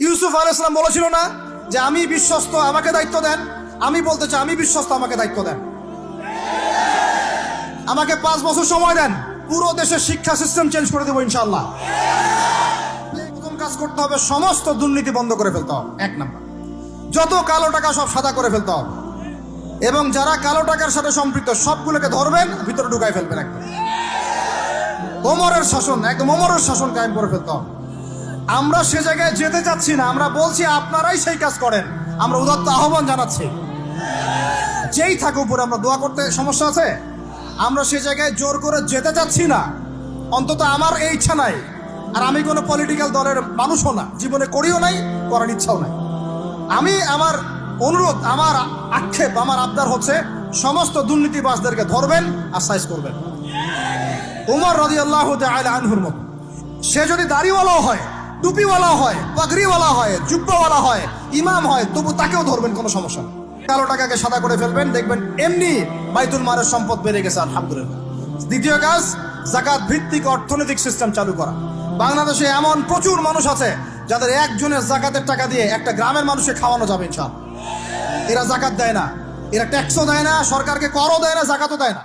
ইউসুফ আলাইসলাম বলেছিল না যে আমি বিশ্বস্ত, আমাকে দায়িত্ব দেন? আমি বলতে চাই আমি বিশ্বস্ত, আমাকে দায়িত্ব দেন। আমাকে পাঁচ বছর সময় দেন। পুরো দেশের শিক্ষা সিস্টেম চেঞ্জ করে দেবো ইনশাল্লাহ প্রথম কাজ করতে হবে সমস্ত দুর্নীতি বন্ধ করে ফেলতে হবে। এক নাম্বার। যত কালো টাকা সব সাদা করে ফেলতে হবে। এবং যারা কালো টাকার সাথে সম্পৃক্ত, সবগুলোকে ধরবেন, ভিতরে ঢুকাই ফেলবেন একদম। ওমরের শাসন, একদম ওমরের শাসন কায়েম করে ফেলতে হবে। আমরা সে জায়গায় যেতে চাচ্ছি না। আমরা বলছি, আপনারাই সেই কাজ করেন। আমরা উদাত্ত আহ্বান জানাচ্ছি। যেই থাকুক উপরে, আমরা দোয়া করতে সমস্যা আছে? আমরা সে জায়গায় জোর করে যেতে চাচ্ছি না। অন্তত আমার এই ইচ্ছা নাই। আর আমি কোনো পলিটিক্যাল দলের মানুষও না। জীবনে করিও নাই, করার ইচ্ছাও নাই। আমি আমার অনুরোধ, আমার আক্ষেপ, আমার আবদার হচ্ছে, সমস্ত দুর্নীতিবাসদেরকে ধরবেন আর সাইজ করবেন। উমর রাজি আল্লাহ আনহুর মতো। সে যদি দাড়িওয়ালাও হয় টুপিওয়ালা হয়, পাগড়িওয়ালা হয়, জুব্বাওয়ালা হয়, ইমাম হয়, তবু তাকেও ধরবেন কোনো সমস্যা কালো টাকাকে সাদা করে ফেলবেন, দেখবেন এমনি বাইতুল মারের সম্পদ বেড়ে গেছে আলহামদুলিল্লাহ। দ্বিতীয় কাজ জাকাত ভিত্তিক অর্থনৈতিক সিস্টেম চালু করা। বাংলাদেশে এমন প্রচুর মানুষ আছে যাদের একজনের জাকাতের টাকা দিয়ে একটা গ্রামের মানুষকে খাওয়ানো যাবে ইনশাল এরা জাকাত দেয় না, এরা ট্যাক্সও দেয় না, সরকারকে করও দেয় না জাকাতও দেয় না।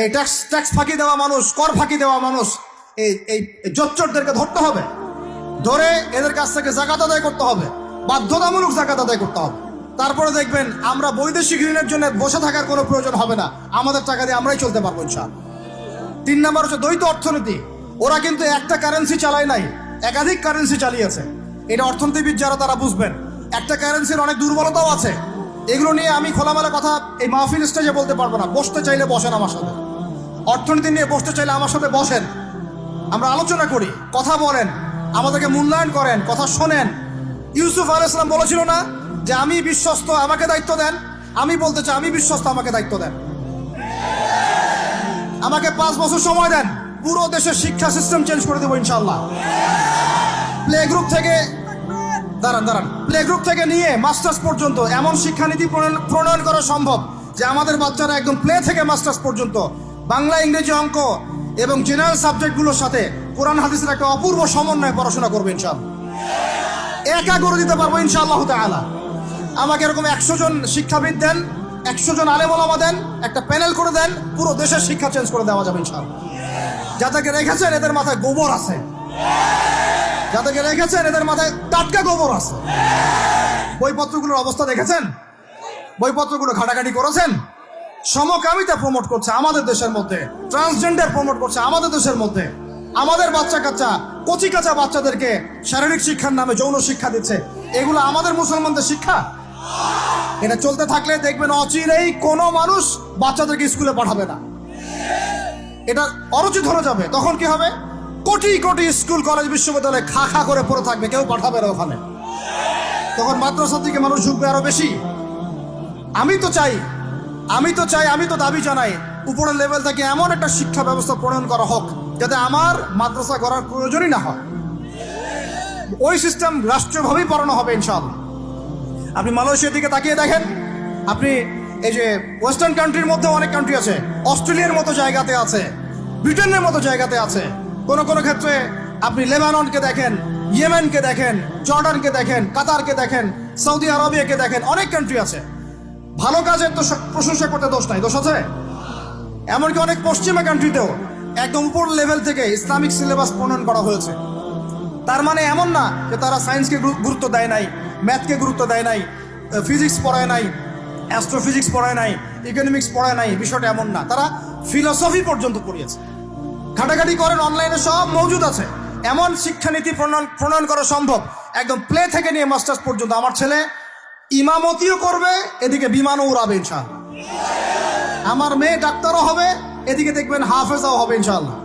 এই ট্যাক্স ট্যাক্স ফাঁকি দেওয়া মানুষ, কর ফাঁকি দেওয়া মানুষ, এই এই জচ্চরদেরকে ধরতে হবে। ধরে এদের কাছ থেকে জাকাত আদায় করতে হবে, বাধ্যতামূলক জাকাত আদায় করতে হবে। তারপরে দেখবেন আমরা বৈদেশিক ঋণের জন্য বসে থাকার কোনো প্রয়োজন হবে না, আমাদের টাকা দিয়ে আমরাই চলতে পারব ইনশাল তিন নাম্বার হচ্ছে দ্বৈত অর্থনীতি, ওরা কিন্তু একটা কারেন্সি চালায় নাই, একাধিক কারেন্সি চালিয়েছে। এটা অর্থনীতিবিদ যারা তারা বুঝবেন, একটা কারেন্সির অনেক দুর্বলতাও আছে। এগুলো নিয়ে আমি খোলামেলা কথা এই মাহফিল স্টেজে বলতে পারব না, বসতে চাইলে বসেন আমার সাথে। অর্থনীতি নিয়ে বসতে চাইলে আমার সাথে বসেন। আমরা আলোচনা করি, কথা বলেন আমাদেরকে মূল্যায়ন করেন, কথা শোনেন। ইউসুফ আলাইসলাম বলেছিল না যে আমি বিশ্বস্ত, আমাকে দায়িত্ব দেন? আমি বলতে চাই আমি বিশ্বস্ত, আমাকে দায়িত্ব দেন। আমাকে পাঁচ বছর সময় দেন। পুরো দেশের শিক্ষা সিস্টেম চেঞ্জ করে দেবো ইনশাল্লাহ প্লে গ্রুপ থেকে দাঁড়ান দাঁড়ান। প্লে গ্রুপ থেকে নিয়ে মাস্টার্স পর্যন্ত এমন শিক্ষানীতি প্রণয়ন- প্রণয়ন করা সম্ভব যে আমাদের বাচ্চারা একদম প্লে থেকে মাস্টার্স পর্যন্ত। বাংলা, ইংরেজি অঙ্ক এবং জেনারেল সাবজেক্টগুলোর সাথে কোরআন হাদিসের একটা অপূর্ব সমন্বয়ে পড়াশোনা করবে ইনশাল্লাহ একা করে দিতে পারব ইনশাআল্লাহ তাআলা। আমাকে এরকম একশো জন শিক্ষাবিদ দেন, একশো জন আলেমলামা দেন, একটা প্যানেল করে দেন, পুরো দেশের শিক্ষা চেঞ্জ করে দেওয়া যাবে ইনশাআল্লাহ। যাদেরকে রেখেছেন, এদের মাথায় গোবর আছে। যাদেরকে রেখেছেন, এদের মাথায় টাটকা গোবর আছে। বইপত্রগুলোর অবস্থা দেখেছেন? বইপত্রগুলো ঘাটাঘাটি করেছেন? সমকামিতা প্রমোট করছে আমাদের দেশের মধ্যে ট্রান্সজেন্ডার প্রমোট করছে আমাদের দেশের মধ্যে। আমাদের বাচ্চা কাচ্চা, কচি কাঁচা বাচ্চাদেরকে শারীরিক শিক্ষার নামে যৌন শিক্ষা দিচ্ছে। এগুলো আমাদের মুসলমানদের শিক্ষা? এটা চলতে থাকলে দেখবেন অচিরেই কোনো মানুষ বাচ্চাদেরকে স্কুলে পাঠাবে না। এটা অরুচি ধরে যাবে। তখন কি হবে? কোটি কোটি স্কুল, কলেজ, বিশ্ববিদ্যালয়ে খা খা করে পড়ে থাকবে, কেউ পাঠাবে না ওখানে। তখন মাদ্রাসা থেকে মানুষ ঝুঁকবে আরও বেশি। আমি তো চাই আমি তো চাই, আমি তো দাবি জানাই, উপরের লেভেল থেকে এমন একটা শিক্ষা ব্যবস্থা প্রণয়ন করা হোক, যাতে আমার মাদ্রাসা করার প্রয়োজনই না হয়। ওই সিস্টেম রাষ্ট্রীয়ভাবেই পড়ানো হবে, ইনশাআল্লাহ। আপনি মালয়েশিয়ার দিকে তাকিয়ে দেখেন, আপনি এই যে ওয়েস্টার্ন কান্ট্রির মধ্যে অনেক কান্ট্রি আছে, অস্ট্রেলিয়ার মতো জায়গাতে আছে, ব্রিটেনের মতো জায়গাতে আছে। কোন কোন ক্ষেত্রে আপনি লেবাননকে দেখেন, ইয়েমেনকে দেখেন, জর্ডানকে দেখেন, কাতারকে দেখেন, সৌদি আরবিয়াকে দেখেন, অনেক কান্ট্রি আছে। ভালো কাজের তো প্রশংসা করতে দোষ নাই, দোষ আছে? এমনকি অনেক পশ্চিমা কান্ট্রিতেও একদম উপর লেভেল থেকে ইসলামিক সিলেবাস প্রণয়ন করা হয়েছে। তার মানে এমন না যে তারা সায়েন্সকে গুরুত্ব দেয় নাই ম্যাথকে গুরুত্ব দেয় নাই ফিজিক্স পড়ায় নাই অ্যাস্ট্রোফিজিক্স পড়ায় নাই ইকোনমিক্স পড়ায় নাই, বিষয়টা এমন না। তারা ফিলসফি পর্যন্ত পড়িয়েছে। ঘাটাঘাটি করেন অনলাইনে সব মজুদ আছে। এমন শিক্ষানীতি প্রণয়ন প্রণয়ন করা সম্ভব। একদম প্লে থেকে নিয়ে মাস্টার্স পর্যন্ত। আমার ছেলে ইমামতিও করবে, এদিকে বিমানও উড়াবে ইনশাআল্লাহ। আমার মেয়ে ডাক্তারও হবে, এদিকে দেখবেন হাফেজাও হবে ইনশাআল্লাহ।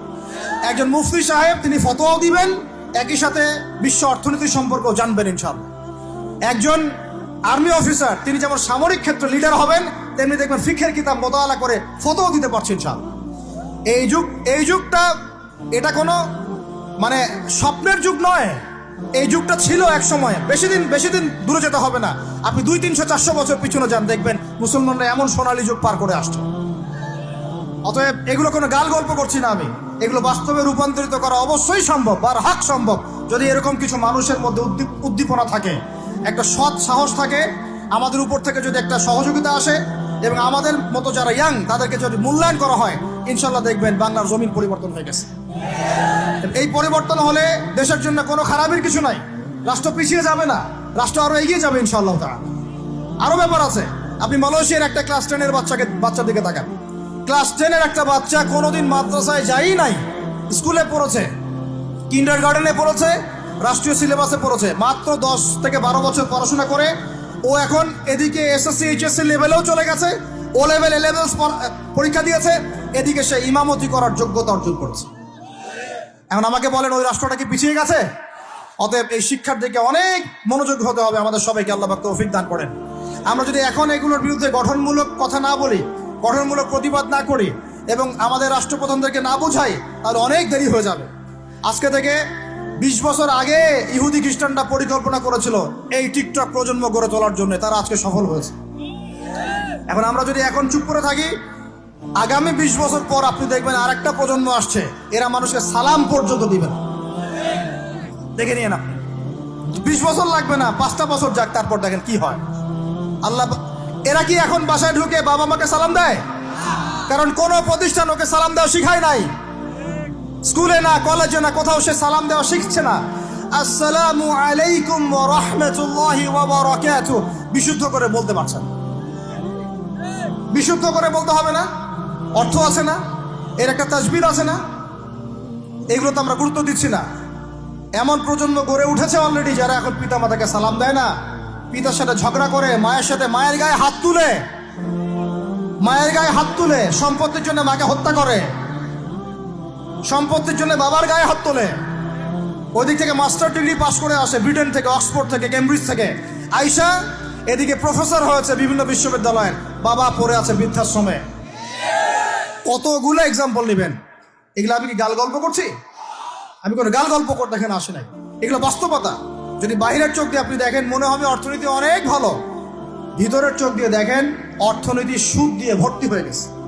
একজন মুফতি সাহেব, তিনি ফতোয়াও দিবেন, একই সাথে বিশ্ব অর্থনীতি সম্পর্ক জানবেন ইনশাআল্লাহ। একজন আর্মি অফিসার, তিনি যেমন সামরিক ক্ষেত্রে লিডার হবেন, তেমনি দেখবেন ফিখের কিতাব মোতালা করে ফতোও দিতে পারছেন ইনশাআল্লাহ। এই যুগ, এই যুগটা, এটা কোনো মানে স্বপ্নের যুগ নয়। এই যুগটা ছিল এক সময়। বেশি দিন বেশি দিন দূরে যেতে হবে না। আপনি দুই, তিনশো, চারশো বছর পিছনে যান, দেখবেন মুসলমানরা এমন সোনালী যুগ পার করে আসছে। অতএব এগুলো কোনো গাল গল্প করছি না আমি। এগুলো বাস্তবে রূপান্তরিত করা অবশ্যই সম্ভব আর হাক সম্ভব। যদি এরকম কিছু মানুষের মধ্যে উদ্দীপ- উদ্দীপনা থাকে, একটা সৎ সাহস থাকে, আমাদের উপর থেকে যদি একটা সহযোগিতা আসে এবং আমাদের মতো যারা ইয়াং, তাদেরকে যদি মূল্যায়ন করা হয়, ইনশাল্লাহ দেখবেন বাংলার জমিন পরিবর্তন হয়ে গেছে। এই পরিবর্তন হলে দেশের জন্য কোনো খারাপের কিছু নাই। রাষ্ট্র পিছিয়ে যাবে না। রাষ্ট্র আরও এগিয়ে যাবে ইনশাল্লাহ তারা আরও ব্যাপার আছে। আপনি মালয়েশিয়ার একটা ক্লাস টেনের বাচ্চাকে বাচ্চার দিকে তাকান। ক্লাস টেনের একটা বাচ্চা কোনোদিন মাদ্রাসায় যাই নাই। স্কুলে পড়েছে। কিন্ডার গার্ডেনে পড়েছে। রাষ্ট্রীয় সিলেবাসে পড়েছে। মাত্র দশ থেকে বারো বছর পড়াশোনা করে ও এখন এদিকে এসএসসি, এইচএসসি লেভেলেও চলে গেছে। ও লেভেল এ লেভেল পরীক্ষা দিয়েছে। এদিকে সে ইমামতি করার যোগ্যতা অর্জন করেছে। এখন আমাকে বলেন, ওই রাষ্ট্রটা কি পিছিয়ে গেছে? অতএব এই শিক্ষার দিকে অনেক মনোযোগ হতে হবে, আমাদের সবাইকে আল্লাহ তৌফিক দান করেন। আমরা যদি এখন এগুলোর বিরুদ্ধে গঠনমূলক কথা না বলি, গঠনমূলক প্রতিবাদ না করি, এবং আমাদের রাষ্ট্রপ্রধানদেরকে না বোঝাই, তাহলে অনেক দেরি হয়ে যাবে। আজকে থেকে বিশ বছর আগে ইহুদি খ্রিস্টানরা পরিকল্পনা করেছিল এই টিকটক প্রজন্ম গড়ে তোলার জন্য, তারা আজকে সফল হয়েছে। এখন আমরা যদি এখন চুপ করে থাকি আগামী বিশ বছর পর আপনি দেখবেন আর একটা প্রজন্ম আসছে। এরা মানুষকে সালাম পর্যন্ত দিবে না। দেখে নিয়ে না বিশ বছর লাগবে না, পাঁচটা বছর যাক, তারপর দেখেন কি হয়। আল্লাহ এরা কি এখন বাসায় ঢুকে বাবা মাকে সালাম দেয়? কারণ কোন প্রতিষ্ঠান ওকে সালাম দেওয়া শিখায় নাই। স্কুলে না, কলেজে না, কোথাও সে সালাম দেওয়া শিখছে না। আসসালামু আলাইকুম রাহমাতুল্লাহি বিশুদ্ধ করে বলতে পারছেন। বিশুদ্ধ করে বলতে হবে না? অর্থ আছে না, এর একটা তাজবির আছে না, এগুলো তো আমরা গুরুত্ব দিচ্ছি না। এমন প্রজন্ম গড়ে উঠেছে অলরেডি যারা এখন পিতা মাতাকে সালাম দেয় না। পিতার সাথে ঝগড়া করে, মায়ের সাথে মায়ের গায়ে হাত তুলে, মায়ের গায়ে হাত তুলে, সম্পত্তির জন্য মাকে হত্যা করে, সম্পত্তির জন্য বাবার গায়ে হাত তোলে। ওদিক থেকে মাস্টার ডিগ্রি পাস করে আসে ব্রিটেন থেকে, অক্সফোর্ড থেকে, কেমব্রিজ থেকে। আইসা এদিকে প্রফেসর হয়েছে বিভিন্ন বিশ্ববিদ্যালয়ের, বাবা পড়ে আছে বৃদ্ধাশ্রমে। কতগুলো এক্সাম্পল নেবেন? এগুলো আমি কি গাল গল্প করছি? আমি কোনো গাল গল্প করতে এখানে আসে নাই। এগুলো বাস্তবতা। যদি বাহিরের চোখ দিয়ে আপনি দেখেন, মনে হবে অর্থনীতি অনেক ভালো। ভিতরের চোখ দিয়ে দেখেন, অর্থনীতি সুদ দিয়ে ভর্তি হয়ে গেছে।